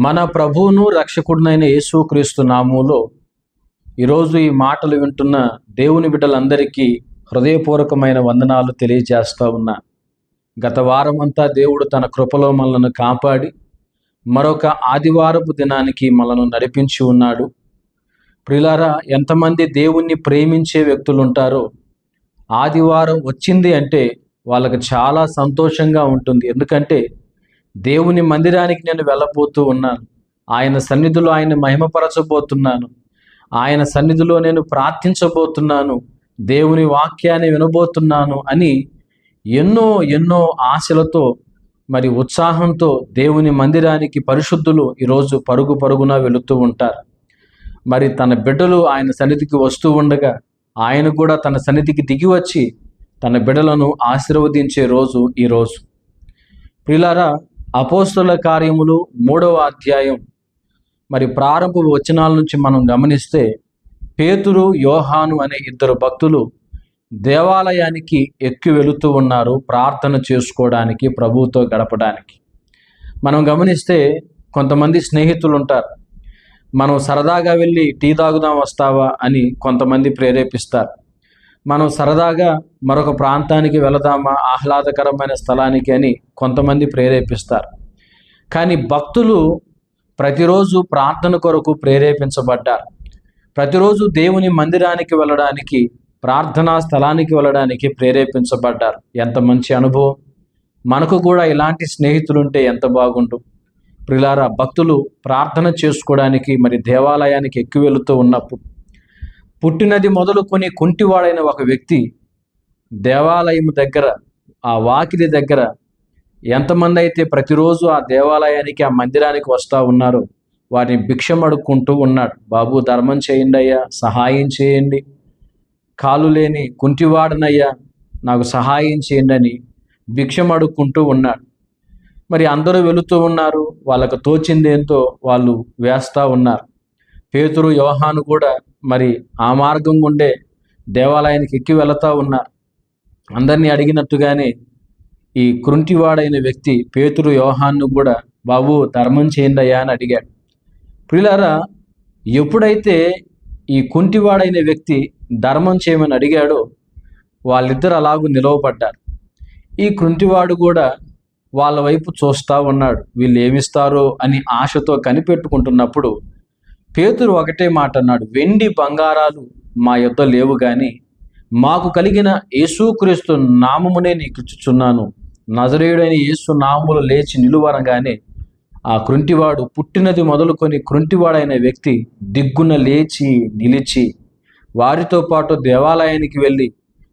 మన ప్రభువును రక్షకుడినైన యేసుక్రీస్తు నామములో ఈరోజు ఈ మాటలు వింటున్న దేవుని బిడ్డలందరికీ హృదయపూర్వకమైన వందనాలు తెలియజేస్తూ ఉన్నా. గత వారం అంతా దేవుడు తన కృపలో మనలను కాపాడి మరొక ఆదివారపు దినానికి మనను నడిపించి ఉన్నాడు. ప్రిలారా ఎంతమంది దేవుణ్ణి ప్రేమించే వ్యక్తులు ఉంటారో ఆదివారం వచ్చింది అంటే వాళ్ళకి చాలా సంతోషంగా ఉంటుంది. ఎందుకంటే దేవుని మందిరానికి నేను వెళ్ళబోతూ ఉన్నాను. ఆయన సన్నిధిలో ఆయన మహిమపరచబోతున్నాను. ఆయన సన్నిధిలో నేను ప్రార్థించబోతున్నాను. దేవుని వాక్యాన్ని వినబోతున్నాను అని ఎన్నో ఎన్నో ఆశలతో మరి ఉత్సాహంతో దేవుని మందిరానికి పరిశుద్ధులు ఈరోజు పరుగు పరుగున వెళుతూ ఉంటారు. మరి తన బిడ్డలు ఆయన సన్నిధికి వస్తూ ఉండగా ఆయన కూడా తన సన్నిధికి దిగి వచ్చి తన బిడ్డలను ఆశీర్వదించే రోజు ఈ రోజు ప్రిలారా అపోస్తుల కార్యములు మూడవ అధ్యాయం. మరి ప్రారంభ వచనాల నుంచి మనం గమనిస్తే పేతురు యోహాను అనే ఇద్దరు భక్తులు దేవాలయానికి ఎక్కి వెళుతూ ఉన్నారు ప్రార్థన చేసుకోవడానికి ప్రభువుతో గడపడానికి. మనం గమనిస్తే కొంతమంది స్నేహితులు ఉంటారు మనం సరదాగా వెళ్ళి టీ తాగుదాం వస్తావా? అని కొంతమంది ప్రేరేపిస్తారు. మనం సరదాగా మరొక ప్రాంతానికి వెళదామా? ఆహ్లాదకరమైన స్థలానికి అని కొంతమంది ప్రేరేపిస్తారు. కానీ భక్తులు ప్రతిరోజు ప్రార్థన కొరకు ప్రేరేపించబడ్డారు. ప్రతిరోజు దేవుని మందిరానికి వెళ్ళడానికి ప్రార్థనా స్థలానికి వెళ్ళడానికి ప్రేరేపించబడ్డారు. ఎంత మంచి అనుభవం. మనకు కూడా ఇలాంటి స్నేహితులు ఉంటే ఎంత బాగుండు. ప్రిలారా భక్తులు ప్రార్థన చేసుకోవడానికి మరి దేవాలయానికి ఎక్కువ వెళుతూ ఉన్నప్పుడు పుట్టినది మొదలుకొని కుంటివాడైన ఒక వ్యక్తి దేవాలయం దగ్గర ఆ వాకిలి దగ్గర ఎంతమంది అయితే ప్రతిరోజు ఆ దేవాలయానికి ఆ మందిరానికి వస్తూ ఉన్నారో వారిని భిక్షం అడుక్కుంటూ ఉన్నాడు. బాబు ధర్మం చేయండి అయ్యా సహాయం చేయండి. కాలు లేని కుంటివాడనయ్యా నాకు సహాయం చేయండి అని భిక్షం అడుక్కుంటూ ఉన్నాడు. మరి అందరూ వెళుతూ ఉన్నారు. వాళ్ళకు తోచిందేంతో వాళ్ళు వేస్తూ ఉన్నారు. పేతురు యోహాను కూడా మరి ఆ మార్గం గుండే దేవాలయానికి ఎక్కి వెళతా ఉన్నారు. అందరినీ అడిగినట్టుగానే ఈ కృంటివాడైన వ్యక్తి పేతురు యోహాన్ను కూడా బాబు ధర్మం చేయండి అయ్యా అని అడిగాడు. ప్రిలారా ఎప్పుడైతే ఈ కుంటివాడైన వ్యక్తి ధర్మం చేయమని అడిగాడో వాళ్ళిద్దరు అలాగూ నిలవబడ్డారు. ఈ కుంటివాడు కూడా వాళ్ళ వైపు చూస్తూ ఉన్నాడు. వీళ్ళు ఏమిస్తారో అని ఆశతో కనిపెట్టుకుంటున్నప్పుడు పేతురు ఒకటే మాట అన్నాడు వెండి బంగారాలు మా యొద్ద లేవు కానీ మాకు కలిగిన యేసుక్రీస్తు నామమునే నీకు ఇచ్చుచున్నాను నజరేయుడైన యేసు నామములు లేచి నిలువనగానే ఆ కృంటివాడు పుట్టినది మొదలుకొని కృంటివాడైన వ్యక్తి దిగ్గున లేచి నిలిచి వారితో పాటు దేవాలయానికి వెళ్ళి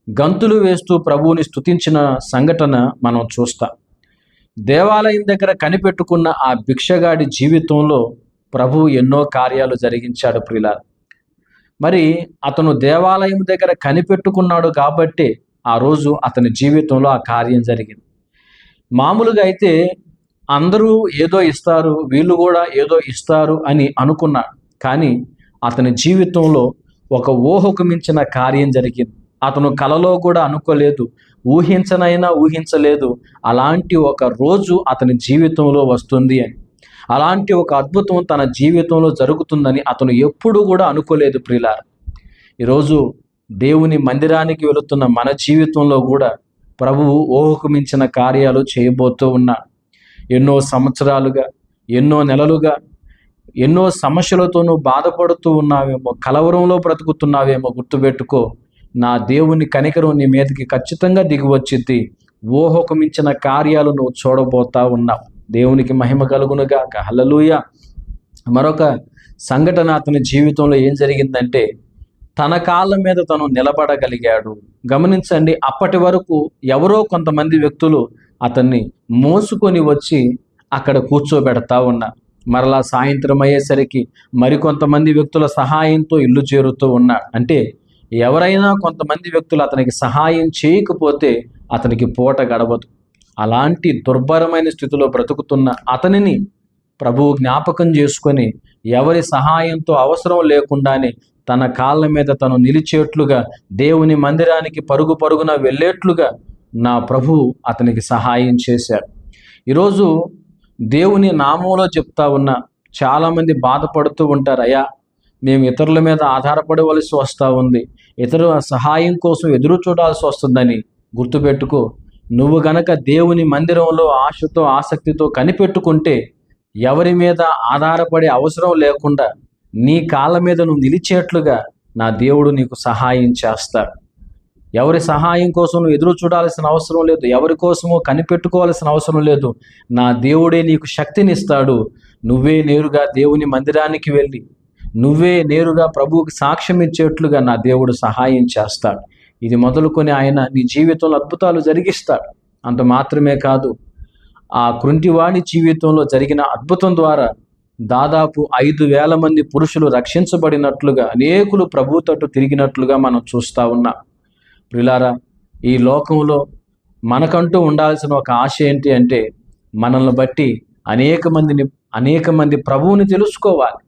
గంతులు వేస్తూ ప్రభువుని స్తుతించిన సంఘటన మనం చూస్తాం. దేవాలయం దగ్గర కనిపెట్టుకున్న ఆ భిక్షగాడి జీవితంలో ప్రభు ఎన్నో కార్యాలు జరిగించాడు ప్రిలా మరి అతను దేవాలయం దగ్గర కనిపెట్టుకున్నాడు కాబట్టి ఆ రోజు అతని జీవితంలో ఆ కార్యం జరిగింది. మామూలుగా అయితే అందరూ ఏదో ఇస్తారు వీళ్ళు కూడా ఏదో ఇస్తారు అని అనుకున్నాడు. కానీ అతని జీవితంలో ఒక ఊహకు మించిన కార్యం జరిగింది. అతను కలలో కూడా అనుకోలేదు ఊహించనైనా ఊహించలేదు. అలాంటి ఒక రోజు అతని జీవితంలో వస్తుంది అని. అలాంటి ఒక అద్భుతం తన జీవితంలో జరుగుతుందని అతను ఎప్పుడు కూడా అనుకోలేదు ప్రిలార్ ఈరోజు దేవుని మందిరానికి వెళుతున్న మన జీవితంలో కూడా ప్రభువు ఊహకు మించిన కార్యాలు చేయబోతూ ఉన్నాడు. ఎన్నో సంవత్సరాలుగా ఎన్నో నెలలుగా ఎన్నో సమస్యలతో నువ్వు బాధపడుతూ ఉన్నావేమో కలవరంలో బ్రతుకుతున్నావేమో గుర్తుపెట్టుకో నా దేవుని కనికరం నీ మీదకి ఖచ్చితంగా దిగి వచ్చింది ఊహకు మించిన కార్యాలు నువ్వు చూడబోతా ఉన్నావు. దేవునికి మహిమ కలుగునుగాక. హల్లలుయ. మరొక సంఘటన అతని జీవితంలో ఏం జరిగిందంటే తన కాళ్ళ మీద తను నిలబడగలిగాడు. గమనించండి అప్పటి వరకు ఎవరో కొంతమంది వ్యక్తులు అతన్ని మోసుకొని వచ్చి అక్కడ కూర్చోబెడతా ఉన్నారు మరలా సాయంత్రం అయ్యేసరికి మరికొంతమంది వ్యక్తుల సహాయంతో ఇల్లు చేరుతూ ఉన్నాడు అంటే ఎవరైనా కొంతమంది వ్యక్తులు అతనికి సహాయం చేయకపోతే అతనికి పూట గడవదు. అలాంటి దుర్భరమైన స్థితిలో బ్రతుకుతున్న అతనిని ప్రభువు జ్ఞాపకం చేసుకొని ఎవరి సహాయంతో అవసరం లేకుండానే తన కాళ్ళ మీద తను నిలిచేట్లుగా దేవుని మందిరానికి పరుగు పరుగున వెళ్ళేట్లుగా నా ప్రభు అతనికి సహాయం చేశాడు. ఈరోజు దేవుని నామంలో చెప్తా ఉన్న చాలామంది బాధపడుతూ ఉంటారు అయ్యా మేము ఇతరుల మీద ఆధారపడవలసి వస్తూ ఉంది. ఇతరుల సహాయం కోసం ఎదురు చూడాల్సి వస్తుందని గుర్తుపెట్టుకో నువ్వు గనక దేవుని మందిరంలో ఆశతో ఆసక్తితో కనిపెట్టుకుంటే ఎవరి మీద ఆధారపడే అవసరం లేకుండా నీ కాళ్ళ మీద నువ్వు నిలిచేట్లుగా నా దేవుడు నీకు సహాయం చేస్తాడు. ఎవరి సహాయం కోసం నువ్వు ఎదురు చూడాల్సిన అవసరం లేదు ఎవరి కోసమో కనిపెట్టుకోవాల్సిన అవసరం లేదు. నా దేవుడే నీకు శక్తినిస్తాడు నువ్వే నేరుగా దేవుని మందిరానికి వెళ్ళి నువ్వే నేరుగా ప్రభువుకి సాక్ష్యం ఇచ్చేట్లుగా నా దేవుడు సహాయం చేస్తాడు. ఇది మొదలుకొని ఆయన నీ జీవితంలో అద్భుతాలు జరిగిస్తాడు. అంత మాత్రమే కాదు ఆ కృంటివాణి జీవితంలో జరిగిన అద్భుతం ద్వారా దాదాపు ఐదు వేల మంది పురుషులు రక్షించబడినట్లుగా అనేకులు ప్రభు తట్టు తిరిగినట్లుగా మనం చూస్తూ ఉన్నాం. ప్రిలారా ఈ లోకంలో మనకంటూ ఉండాల్సిన ఒక ఆశ ఏంటి అంటే మనల్ని బట్టి అనేక మందిని అనేక మంది ప్రభువుని తెలుసుకోవాలి.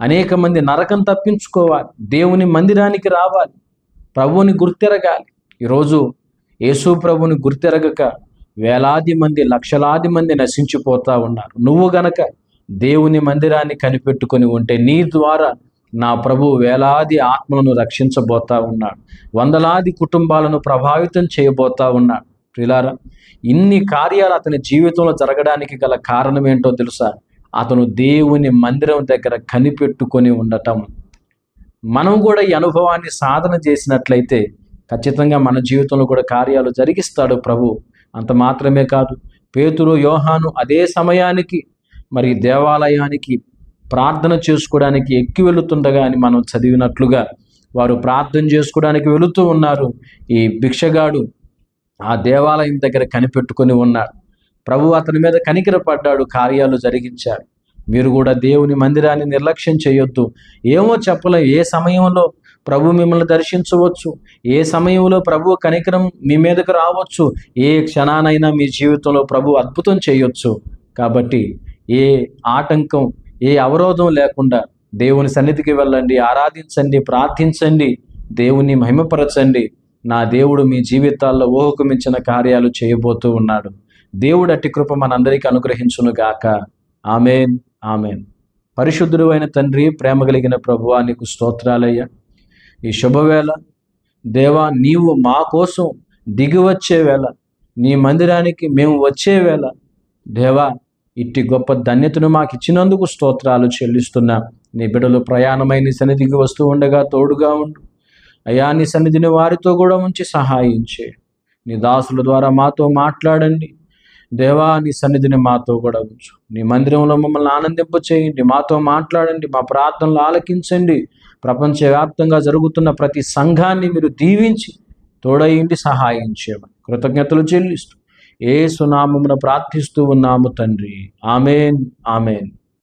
అనేక మంది నరకం తప్పించుకోవాలి. దేవుని మందిరానికి రావాలి. ప్రభువుని గుర్తెరగాలి. ఈరోజు యేసు ప్రభుని గుర్తెరగక వేలాది మంది లక్షలాది మంది నశించిపోతా ఉన్నారు. నువ్వు గనక దేవుని మందిరాన్ని కనిపెట్టుకొని ఉంటే నీ ద్వారా నా ప్రభు వేలాది ఆత్మలను రక్షించబోతా ఉన్నాడు. వందలాది కుటుంబాలను ప్రభావితం చేయబోతా ఉన్నాడు. ప్రిలారా ఇన్ని కార్యాలు అతని జీవితంలో జరగడానికి గల కారణం ఏంటో తెలుసా? అతను దేవుని మందిరం దగ్గర కనిపెట్టుకొని ఉండటం. మనం కూడా ఈ అనుభవాన్ని సాధన చేసినట్లయితే ఖచ్చితంగా మన జీవితంలో కూడా కార్యాలు జరిగిస్తాడు ప్రభు. అంత మాత్రమే కాదు పేతురు యోహాను అదే సమయానికి మరి దేవాలయానికి ప్రార్థన చేసుకోవడానికి ఎక్కి వెళుతుండగా అని మనం చదివినట్లుగా వారు ప్రార్థన చేసుకోవడానికి వెళుతూ ఉన్నారు. ఈ భిక్షగాడు ఆ దేవాలయం దగ్గర కనిపెట్టుకొని ఉన్నాడు. ప్రభు అతని మీద కనికరపడ్డాడు కార్యాలు జరిగించాడు. మీరు కూడా దేవుని మందిరాన్ని నిర్లక్ష్యం చేయొద్దు. ఏమో చెప్పలే ఏ సమయంలో ప్రభు మిమ్మల్ని దర్శించవచ్చు? ఏ సమయంలో ప్రభు కనికరం మీ మీదకు రావచ్చు? ఏ క్షణానైనా మీ జీవితంలో ప్రభు అద్భుతం చేయొచ్చు. కాబట్టి ఏ ఆటంకం ఏ అవరోధం లేకుండా దేవుని సన్నిధికి వెళ్ళండి ఆరాధించండి ప్రార్థించండి దేవుని మహిమపరచండి. నా దేవుడు మీ జీవితాల్లో ఊహకు మించిన కార్యాలు చేయబోతూ ఉన్నాడు. దేవుడు అట్టి కృప మనందరికీ అనుగ్రహించును గాక ఆమెన్. ఆమె పరిశుద్ధుడు అయిన తండ్రి ప్రేమ కలిగిన ప్రభువా నీకు స్తోత్రాలయ్యా. ఈ శుభవేళ దేవా నీవు మా కోసం దిగి వచ్చే వేళ నీ మందిరానికి మేము వచ్చే వేళ దేవా ఇట్టి గొప్ప ధన్యతను మాకు ఇచ్చినందుకు స్తోత్రాలు చెల్లిస్తున్నా. నీ బిడలు ప్రయాణమై నీ సన్నిధికి వస్తూ ఉండగా తోడుగా ఉండు. అయా నీ సన్నిధిని వారితో కూడా ఉంచి సహాయించే. నీ దాసుల ద్వారా మాతో మాట్లాడండి. దేవా నీ సన్నిధిని మాతో కూడా ఉంచు. నీ మందిరంలో మమ్మల్ని ఆనందింప చేయండి మాతో మాట్లాడండి. మా ప్రార్థనలు ఆలకించండి. ప్రపంచవ్యాప్తంగా జరుగుతున్న ప్రతి సంఘాన్ని మీరు దీవించి తోడయిండి సహాయం చేయమని కృతజ్ఞతలు చెల్లిస్తూ ఏ సునామమున ప్రార్థిస్తూ ఉన్నాము తండ్రి. ఆమెన్. ఆమెన్.